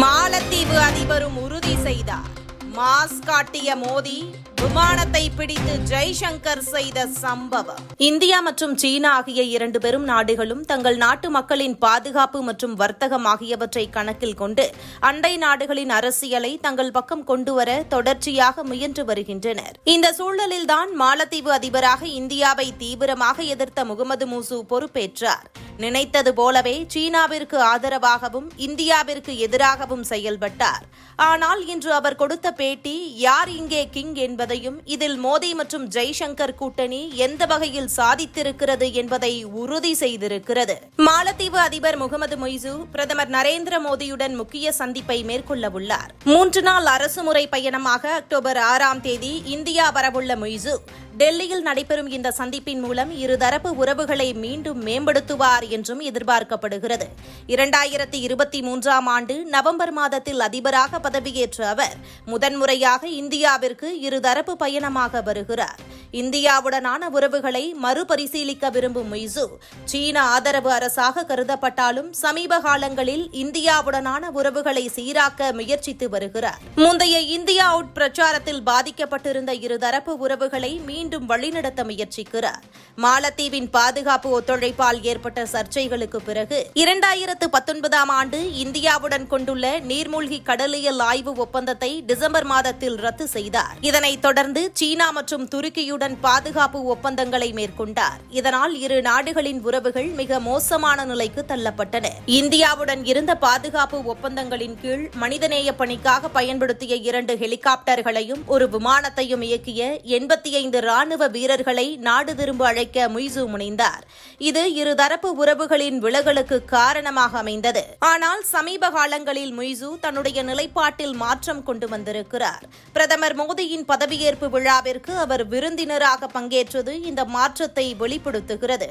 மாலத்தீவு அதிபரும் உறுதி செய்தார். மாஸ் காட்டிய மோடி விமானத்தை பிடித்து ஜெய்சங்கர் செய்த சம்பவம். இந்தியா மற்றும் சீனா ஆகிய இரண்டு பெரும் நாடுகளும் தங்கள் நாட்டு மக்களின் பாதுகாப்பு மற்றும் வர்த்தகம் ஆகியவற்றை கணக்கில் கொண்டு அண்டை நாடுகளின் அரசியலை தங்கள் பக்கம் கொண்டுவர தொடர்ச்சியாக முயன்று வருகின்றனர். இந்த சூழலில்தான் மாலத்தீவு அதிபராக இந்தியாவை தீவிரமாக எதிர்த்த முகமது மூசு பொறுப்பேற்றார். நினைத்தது போலவே சீனாவிற்கு ஆதரவாகவும் இந்தியாவிற்கு எதிராகவும் செயல்பட்டார். ஆனால் இன்று அவர் கொடுத்த பேட்டி யார் இங்கே கிங் என்பதையும் இதில் மோடி மற்றும் ஜெய்சங்கர் கூட்டணி எந்த வகையில் சாதித்திருக்கிறது என்பதை உறுதி செய்திருக்கிறது. மாலத்தீவு அதிபர் முகமது மொய்சு பிரதமர் நரேந்திர மோடியுடன் முக்கிய சந்திப்பை மேற்கொள்ள உள்ளார். மூன்று நாள் அரசுமுறை பயணமாக அக்டோபர் ஆறாம் தேதி இந்தியா வரவுள்ள மொய்சு டெல்லியில் நடைபெறும் இந்த சந்திப்பின் மூலம் இருதரப்பு உறவுகளை மீண்டும் மேம்படுத்துவார் என்றும் எதிர்பார்க்கப்படுகிறது. இரண்டாயிரத்தி இருபத்தி மூன்றாம் ஆண்டு நவம்பர் மாதத்தில் அதிபராக பதவியேற்ற அவர் முதன்முறையாக இந்தியாவிற்கு இருதரப்பு பயணமாக வருகிறார். இந்தியாவுடனான உறவுகளை மறுபரிசீலிக்க விரும்பும் மொய்சு சீன ஆதரவு அரசாக கருதப்பட்டாலும் சமீப காலங்களில் இந்தியாவுடனான உறவுகளை சீராக்க முயற்சித்து வருகிறார். முந்தைய இந்தியா அவுட் பிரச்சாரத்தில் பாதிக்கப்பட்டிருந்த இருதரப்பு உறவுகளை மீண்டும் வழிநடத்த முயற்சிக்கிறார். மாலத்தீவின் பாதுகாப்பு ஒத்துழைப்பால் ஏற்பட்ட சர்ச்சைகளுக்கு பிறகு இரண்டாயிரத்து பத்தொன்பதாம் ஆண்டு இந்தியாவுடன் கொண்டுள்ள நீர்மூழ்கி கடலியல் ஆய்வு ஒப்பந்தத்தை டிசம்பர் மாதத்தில் ரத்து செய்தார். இதனைத் தொடர்ந்து சீனா மற்றும் துருக்கியுடன் பாதுகாப்பு ஒப்பந்தங்களை மேற்கொண்டார். இதனால் இரு நாடுகளின் உறவுகள் மிக மோசமான நிலைக்கு தள்ளப்பட்டன. இந்தியாவுடன் இருந்த பாதுகாப்பு ஒப்பந்தங்களின் கீழ் மனிதநேய பணிக்காக பயன்படுத்திய இரண்டு ஹெலிகாப்டர்களையும் ஒரு விமானத்தையும் இயக்கிய எண்பத்தி ஐந்து ராணுவ வீரர்களை நாடு திரும்ப அழைக்க முய்சு முனைந்தார். இது இருதரப்பு உறவுகளின் விலகலுக்கு காரணமாக அமைந்தது. ஆனால் சமீப காலங்களில் முய்சு தன்னுடைய நிலைப்பாட்டில் மாற்றம் கொண்டு வந்திருக்கிறார். பிரதமர் மோடியின் பதவியேற்பு விழாவிற்கு அவர் விருந்தினராக பங்கேற்றது இந்த மாற்றத்தை வெளிப்படுத்துகிறது.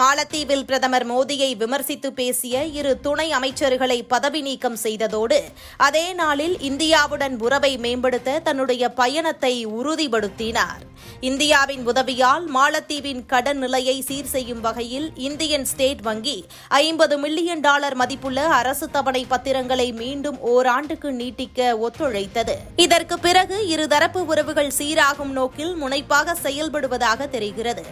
மாலத்தீவில் பிரதமர் மோடியை விமர்சித்து பேசிய இரு துணை அமைச்சர்களை பதவி நீக்கம் செய்ததோடு அதே நாளில் இந்தியாவுடன் உறவை மேம்படுத்த தன்னுடைய பயணத்தை உறுதிப்படுத்தினார். இந்த இந்தியாவின் உதவியால் மாலத்தீவின் கடன் நிலையை சீர் செய்யும் வகையில் இந்தியன் ஸ்டேட் வங்கி ஐம்பது மில்லியன் டாலர் மதிப்புள்ள அரசு தவணை பத்திரங்களை மீண்டும் ஓராண்டுக்கு நீட்டிக்க ஒத்துழைத்தது. இதற்கு பிறகு இருதரப்பு உறவுகள் சீராகும் நோக்கில் முனைப்பாக செயல்படுவதாக தெரிகிறது.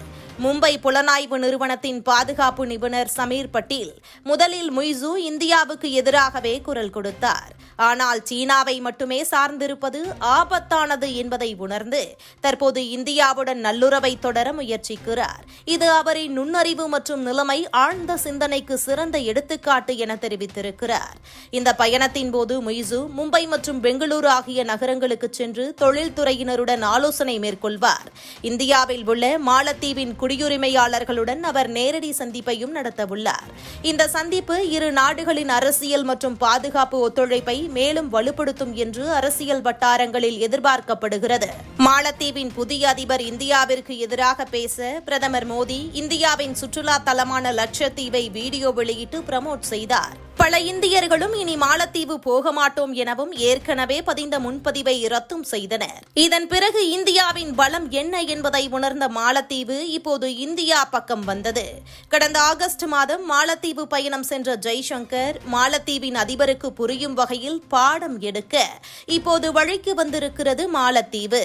மும்பை புலனாய்வு நிறுவனத்தின் பாதுகாப்பு நிபுணர் சமீர் பட்டீல் முதலில் முய்சு இந்தியாவுக்கு எதிராகவே குரல் கொடுத்தார். ஆனால் சீனாவை மட்டுமே சார்ந்திருப்பது ஆபத்தானது என்பதை உணர்ந்து தற்போது இந்தியாவுடன் நல்லுறவை தொடர முயற்சிக்கிறார். இது அவரின் நுண்ணறிவு மற்றும் நிலைமை ஆழ்ந்த சிந்தனைக்கு சிறந்த எடுத்துக்காட்டு என தெரிவித்திருக்கிறார். இந்த பயணத்தின் போது முய்சு மும்பை மற்றும் பெங்களூரு ஆகிய நகரங்களுக்கு சென்று தொழில்துறையினருடன் ஆலோசனை மேற்கொள்வார். இந்தியாவில் உள்ள மாலத்தீவின் குடியுரிமையாளர்களுடன் அவர் நேரடி சந்திப்பையும் நடத்தவுள்ளார். இந்த சந்திப்பு இரு நாடுகளின் அரசியல் மற்றும் பாதுகாப்பு ஒத்துழைப்பை மேலும் வலுப்படுத்தும் என்று அரசியல் வட்டாரங்களில் எதிர்பார்க்கப்படுகிறது. மாலத்தீவின் புதிய அதிபர் இந்தியாவிற்கு எதிராக பேச பிரதமர் மோடி இந்தியாவின் சுற்றுலா தலமான லட்சத்தீவை வீடியோ வெளியிட்டு பிரமோட் செய்தார். பல இந்தியர்களும் இனி மாலத்தீவு போக மாட்டோம் எனவும் ஏற்கனவே பதிந்த முன்பதிவை ரத்தும் செய்தனர். இதன் பிறகு இந்தியாவின் பலம் என்ன என்பதை உணர்ந்த மாலத்தீவு இப்போது இந்தியா பக்கம் வந்தது. கடந்த ஆகஸ்ட் மாதம் மாலத்தீவு பயணம் சென்ற ஜெய்சங்கர் மாலத்தீவின் அதிபருக்கு புரியும் வகையில் பாடம் எடுக்க இப்போது வழிக்கு வந்திருக்கிறது மாலத்தீவு.